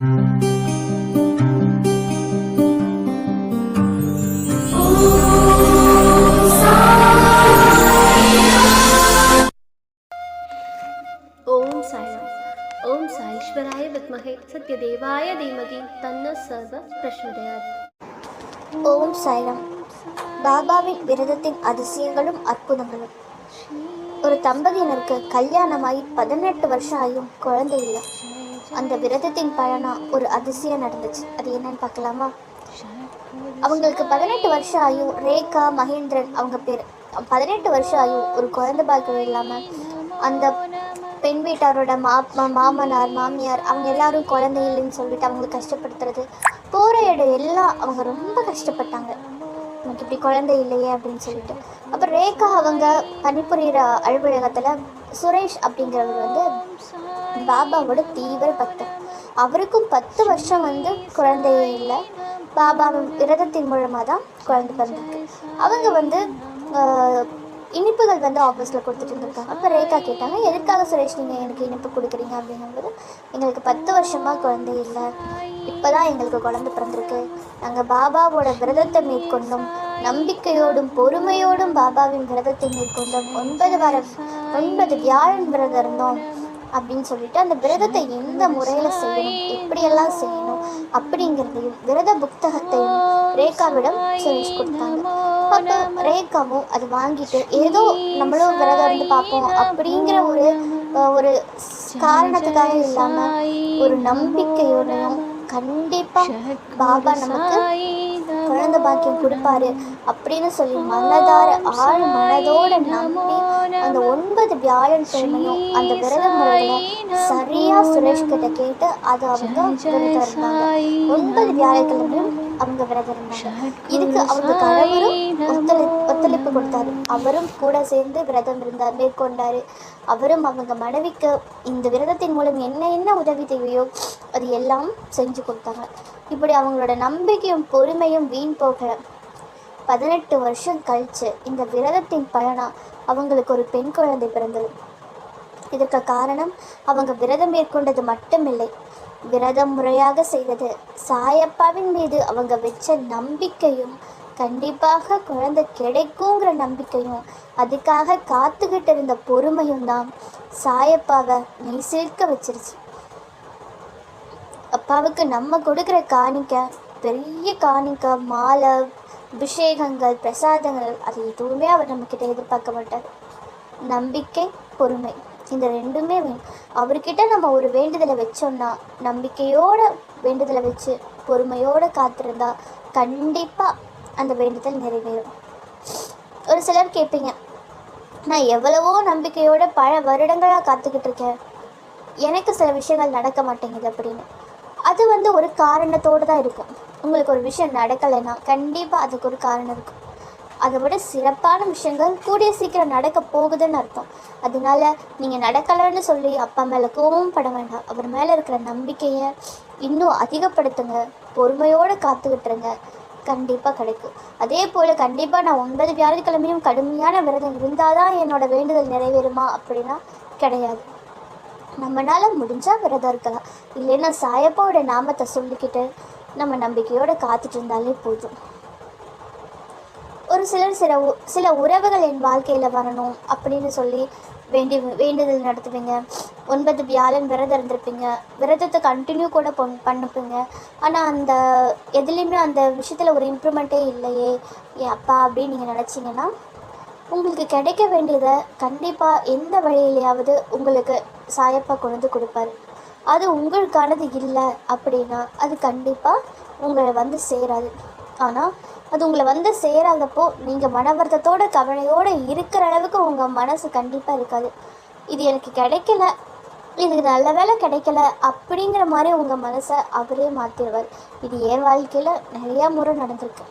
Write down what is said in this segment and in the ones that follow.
ஓம் சாய்ராம். ஓம் சாயீஸ்வராய வித்மகே. சத்யதேவாய தீமகி. தன்ன சர்வ பிரச்சோதயாத் ஓம் சாய்ராம். பாபாவின் விரதத்தின் அதிசயங்களும் அற்புதங்களும். ஒரு தம்பதியினருக்கு கல்யாணமாகி பதினெட்டு வருஷம் ஆகியும் குழந்தை இல்லை. அந்த விரதத்தின் பலனா ஒரு அதிசயம் நடந்துச்சு. அது என்னன்னு பார்க்கலாமா? அவங்களுக்கு பதினெட்டு வருஷம் ஆயும் ரேகா மகேந்திரன் அவங்க பேர். பதினெட்டு வருஷம் ஆயும் ஒரு குழந்தை பாக்கியம் இல்லாமல் அந்த பெண் வீட்டாரோட மா மாமனார் மாமியார் அவங்க எல்லாரும் குழந்தை இல்லைன்னு சொல்லிட்டு அவங்களை கஷ்டப்படுத்துறது. போகிற இடம் எல்லாம் அவங்க ரொம்ப கஷ்டப்பட்டாங்க. எனக்கு இப்படி குழந்தை இல்லையே அப்படின்னு சொல்லிட்டு. அப்புறம் ரேகா அவங்க பணிபுரிகிற அலுவலகத்தில் சுரேஷ் அப்படிங்கிறவர் வந்து பாபாவோட தீவிர பக்தர். அவருக்கும் பத்து வருஷம் வந்து குழந்தையே இல்லை. பாபா விரதத்தின் மூலமாக தான் குழந்தை பிறந்திருக்கு. அவங்க வந்து இனிப்புகள் வந்து ஆஃபீஸில் கொடுத்துட்டு இருந்திருக்காங்க. அப்போ ரேகா கேட்டாங்க எதுக்காக சுரேஷ் நீங்கள் எனக்கு இனிப்பு கொடுக்குறீங்க? அப்படிங்கும்போது எங்களுக்கு பத்து வருஷமாக குழந்தை இல்லை. இப்போ தான் எங்களுக்கு குழந்தை பிறந்திருக்கு. நாங்கள் பாபாவோட விரதத்தை மேற்கொண்டோம். நம்பிக்கையோடும் பொறுமையோடும் பாபாவின் விரதத்தை மேற்கொண்டோம். ஒன்பது வாரம் ஒன்பது வியாழன் விரதம் இருந்தோம். அப்படின்னு சொல்லிட்டு அந்த விரதத்தை எந்த முறையில் செய்யணும் எப்படியெல்லாம் செய்யணும் அப்படிங்கிறதையும் விரத புத்தகத்தையும் ரேகாவிடம் சுரேஷ் கொடுத்தாங்க. அப்போ ரேகாவும் அது வாங்கிட்டு ஏதோ நம்மளும் விரதம் இருந்து பார்ப்போம். அப்படிங்கிற ஒரு ஒரு காரணத்துக்காக இல்லாமல் ஒரு நம்பிக்கையோடையும் கண்டிப்பாக பாபா நமக்கு குழந்தை பாக்கியம் கொடுப்பாரு அப்படின்னு சொல்லி மனதார ஆழ் மனதோட நம்பி அந்த ஒன்பது வியாழன் கிழமையும் அந்த விரத முறையில சரியா சுரேஷ் கிட்ட கேட்டு அது அவங்க விரதம் இருந்தாங்க ஒன்பது வியாழக்கிழமையும் அவங்க விரதம் இருந்தாங்க இதுக்கு அவங்க கணவரும் ஒத்துழை ஒத்துழைப்பு கொடுத்தாரு. அவரும் கூட சேர்ந்து விரதம் இருந்தார் மேற்கொண்டாரு. அவரும் அவங்க மனைவிக்கு இந்த விரதத்தின் மூலம் என்ன என்ன உதவி தேவையோ அது எல்லாம் செஞ்சு கொடுத்தாங்க. இப்படி அவங்களோட நம்பிக்கையும் பொறுமையும் வீண் போகல பதினெட்டு வருஷம் கழிச்சு இந்த விரதத்தின் பலனா அவங்களுக்கு ஒரு பெண் குழந்தை பிறந்தது. இதற்கு காரணம் அவங்க விரதம் மேற்கொண்டது மட்டுமில்லை. விரதம் முறையாக செய்தது சாயப்பாவின் மீது அவங்க வச்ச நம்பிக்கையும் கண்டிப்பாக குழந்தை கிடைக்குங்கிற நம்பிக்கையும் அதுக்காக காத்துக்கிட்டு இருந்த பொறுமையும் தான் சாயப்பாவை மெய் சேர்க்க வச்சிருச்சு. அப்பாவுக்கு நம்ம கொடுக்குற காணிக்கை பெரிய காணிக்கை மாலை அபிஷேகங்கள் பிரசாதங்கள் அது எதுவுமே அவர் நம்மக்கிட்ட எதிர்பார்க்க மாட்டார். நம்பிக்கை பொறுமை இந்த ரெண்டுமே வேணும். அவர்கிட்ட நம்ம ஒரு வேண்டுதலை வச்சோம்னா நம்பிக்கையோட வேண்டுதலை வச்சு பொறுமையோடு காத்திருந்தா கண்டிப்பாக அந்த வேண்டுதல் நிறைவேறும். ஒரு சிலர் கேட்பீங்க நான் எவ்வளவோ நம்பிக்கையோட பல வருடங்களாக காத்துக்கிட்டு இருக்கேன். எனக்கு சில விஷயங்கள் நடக்க மாட்டேங்குது அப்படின்னு. அது வந்து ஒரு காரணத்தோடு தான் இருக்கும். உங்களுக்கு ஒரு விஷயம் நடக்கலைன்னா கண்டிப்பாக அதுக்கு ஒரு காரணம் இருக்கும். அதை விட சிறப்பான விஷயங்கள் கூடிய சீக்கிரம் நடக்க போகுதுன்னு அர்த்தம். அதனால நீங்கள் நடக்கலைன்னு சொல்லி அப்பா மேலே கோபம் பட வேண்டாம். அவர் மேலே இருக்கிற நம்பிக்கையை இன்னும் அதிகப்படுத்துங்க. பொறுமையோடு காத்துக்கிட்டுருங்க கண்டிப்பாக கிடைக்கும். அதே போல் கண்டிப்பாக நான் ஒன்பது வியாழக்கிழமையும் கடுமையான விரதம் இருந்தால் தான் என்னோட வேண்டுதல் நிறைவேறுமா அப்படின்னா கிடையாது. நம்மளால் முடிஞ்சால் விரதம் இருக்கலாம். இல்லைன்னா சாயப்பாவோட நாமத்தை சொல்லிக்கிட்டு நம்ம நம்பிக்கையோடு காத்துட்டு இருந்தாலே போதும். ஒரு சிலர் சில உ- சில உறவுகள் என் வாழ்க்கையில் வரணும் அப்படின்னு சொல்லி வேண்டி வேண்டுதல் நடத்துவீங்க. ஒன்பது வியாழன் விரதம் இருந்திருப்பீங்க. விரதத்தை கண்டினியூ கூட பொன் பண்ணுப்பீங்க ஆனால் அந்த எதுலேயுமே அந்த விஷயத்தில் ஒரு இம்ப்ரூவ்மெண்ட்டே இல்லையே. ஏன் அப்பா அப்படின்னு நீங்கள் நினச்சிங்கன்னா உங்களுக்கு கிடைக்க வேண்டியதை கண்டிப்பாக எந்த வழியிலையாவது உங்களுக்கு சாயப்பா கொண்டு வந்து கொடுப்பாரு. அது உங்களுக்கானது இல்லை அப்படின்னா அது கண்டிப்பாக உங்களை வந்து சேராது. ஆனால் அது உங்களை வந்து சேராதப்போ நீங்கள் மனவர்த்தத்தோட கவலையோடு இருக்கிற அளவுக்கு உங்கள் மனசு கண்டிப்பாக இருக்காது. இது எனக்கு கிடைக்கல இது நல்ல வேலை கிடைக்கல அப்படிங்கிற மாதிரி உங்கள் மனசை அவரே மாற்றிடுவார் இது என் வாழ்க்கையில் நிறையா முறை நடந்திருக்கு.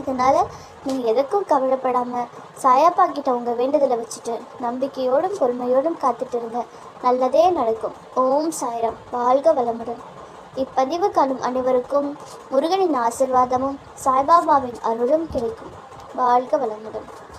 அதனால் நீங்கள் எதுக்கும் கவலைப்படாமல் சாயாப்பா கிட்ட உங்கள் வேண்டுதலை வச்சுட்டு நம்பிக்கையோடும் பொறுமையோடும் காத்துட்டு இருங்க. நல்லதே நடக்கும். ஓம் சாய்ராம். வாழ்க வளமுடன். இப்பதிவு காணும் அனைவருக்கும் முருகனின் ஆசிர்வாதமும் சாய்பாபாவின் அருளும் கிடைக்கும். வாழ்க வளமுடன்.